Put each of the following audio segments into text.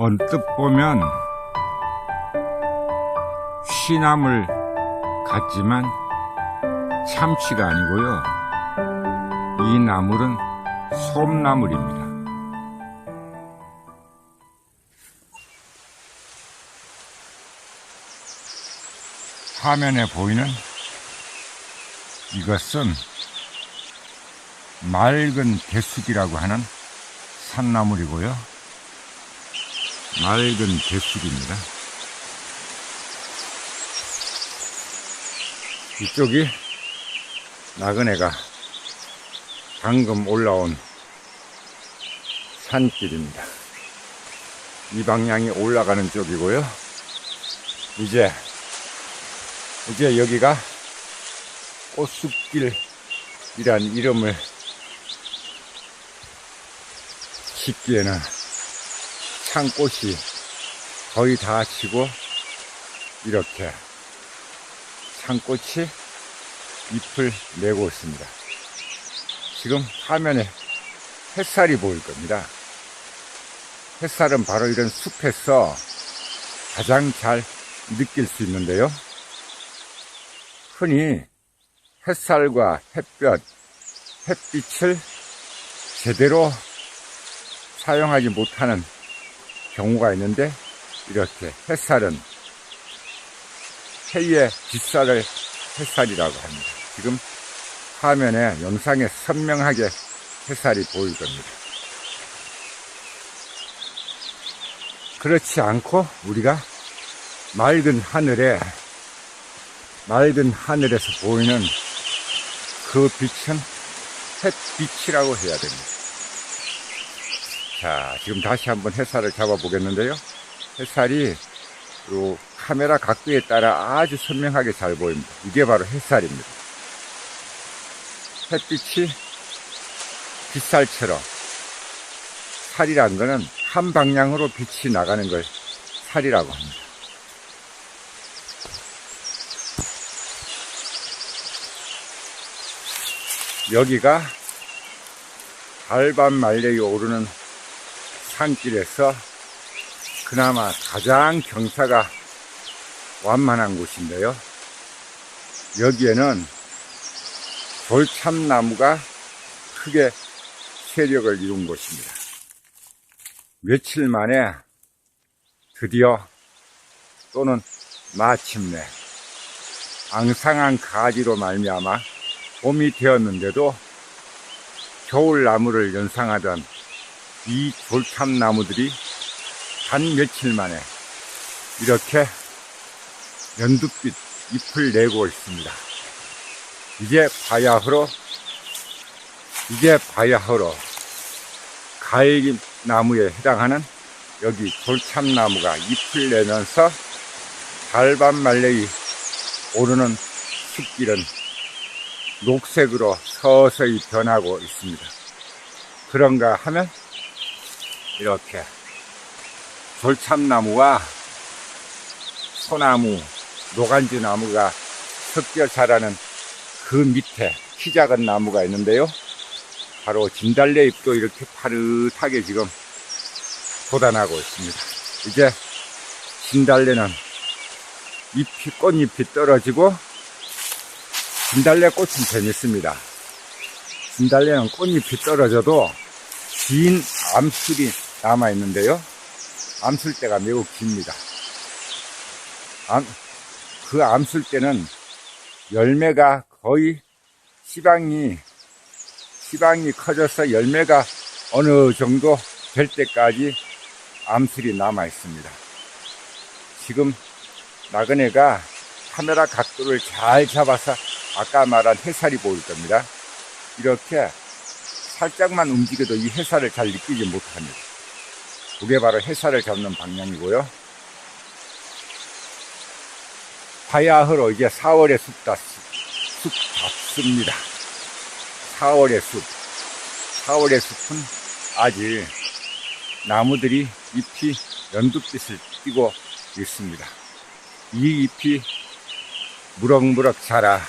언뜻 보면 쉬나물 같지만 참치가 아니고요. 이 나물은 솜나물입니다. 화면에 보이는 이것은 맑은 개숙이라고 하는 산나물이고요. 맑은 개숙입니다. 이쪽이 나그네가 방금 올라온 산길입니다. 이 방향이 올라가는 쪽이고요. 이제 이제 여기가 꽃숲길이란 이름을 짓기에는 창꽃이 거의 다 지고 이렇게 창꽃이 잎을 내고 있습니다. 지금 화면에 햇살이 보일 겁니다. 햇살은 바로 이런 숲에서 가장 잘 느낄 수 있는데요. 흔히 햇살과 햇볕, 햇빛을 제대로 사용하지 못하는 경우가 있는데 이렇게 햇살은 해의 빗살을 햇살이라고 합니다. 지금 화면에 영상에 선명하게 햇살이 보일 겁니다. 그렇지 않고 우리가 맑은 하늘에 맑은 하늘에서 보이는 그 빛은 햇빛이라고 해야 됩니다. 자, 지금 다시 한번 햇살을 잡아 보겠는데요. 햇살이 요 카메라 각도에 따라 아주 선명하게 잘 보입니다. 이게 바로 햇살입니다. 햇빛이 빗살처럼 살이란 거는 한 방향으로 빛이 나가는 걸 살이라고 합니다. 여기가 달밤 말레이 오르는 산길에서 그나마 가장 경사가 완만한 곳인데요. 여기에는 돌참나무가 크게 세력을 이룬 곳입니다. 며칠 만에 드디어 또는 마침내 앙상한 가지로 말미암아 봄이 되었는데도 겨울 나무를 연상하던 이 돌참나무들이 단 며칠 만에 이렇게 연두빛 잎을 내고 있습니다. 이제 바야흐로 이제 바야흐로 가을나무에 해당하는 여기 돌참나무가 잎을 내면서 달밤 말레이 오르는 숲길은 녹색으로 서서히 변하고 있습니다. 그런가 하면 이렇게 돌참나무와 소나무, 노간지 나무가 섞여 자라는 그 밑에 키 작은 나무가 있는데요. 바로 진달래 잎도 이렇게 파릇하게 지금 돋아나고 있습니다. 이제 진달래는 잎이, 꽃잎이 떨어지고 진달래 꽃은 재밌습니다. 진달래는 꽃잎이 떨어져도 긴 암술이 남아 있는데요. 암술대가 매우 깁니다. 암, 그 암술대는 열매가 거의 시방이 시방이 커져서 열매가 어느 정도 될 때까지 암술이 남아 있습니다. 지금 나그네가 카메라 각도를 잘 잡아서 아까 말한 햇살이 보일 겁니다. 이렇게 살짝만 움직여도 이 햇살을 잘 느끼지 못합니다. 그게 바로 햇살을 잡는 방향이고요. 바야흐로 이제 4월의 숲, 다, 숲 잡습니다. 4월의 숲. 4월의 숲은 아직 나무들이 잎이 연두빛을 띠고 있습니다. 이 잎이 무럭무럭 자라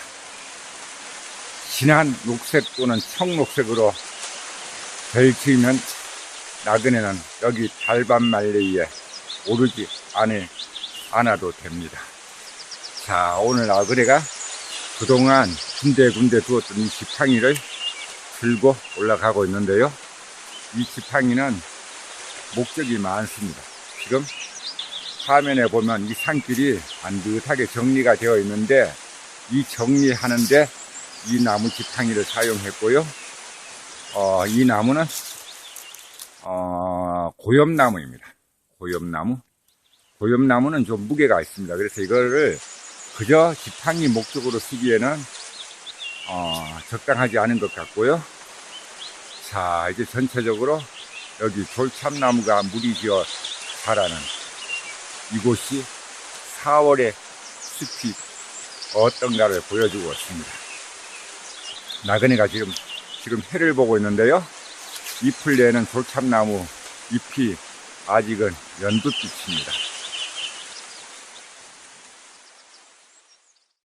진한 녹색 또는 청록색으로 펼치면 나그네는 여기 달밤 말레이에 오르지 않에, 않아도 됩니다. 자, 오늘 아그레가 그동안 군데군데 두었던 이 지팡이를 들고 올라가고 있는데요. 이 지팡이는 목적이 많습니다. 지금 화면에 보면 이 산길이 반듯하게 정리가 되어 있는데 이 정리하는데 이 나무 지팡이를 사용했고요. 어, 이 나무는 어, 고엽나무입니다. 고엽나무. 고엽나무는 좀 무게가 있습니다. 그래서 이거를 그저 지팡이 목적으로 쓰기에는 어, 적당하지 않은 것 같고요. 자, 이제 전체적으로 여기 졸참나무가 물이 지어 자라는 이곳이 4월의 숲이 어떤가를 보여주고 있습니다. 나그네가 지금, 지금 해를 보고 있는데요. 잎을 내는 졸참나무 잎이 아직은 연두빛입니다.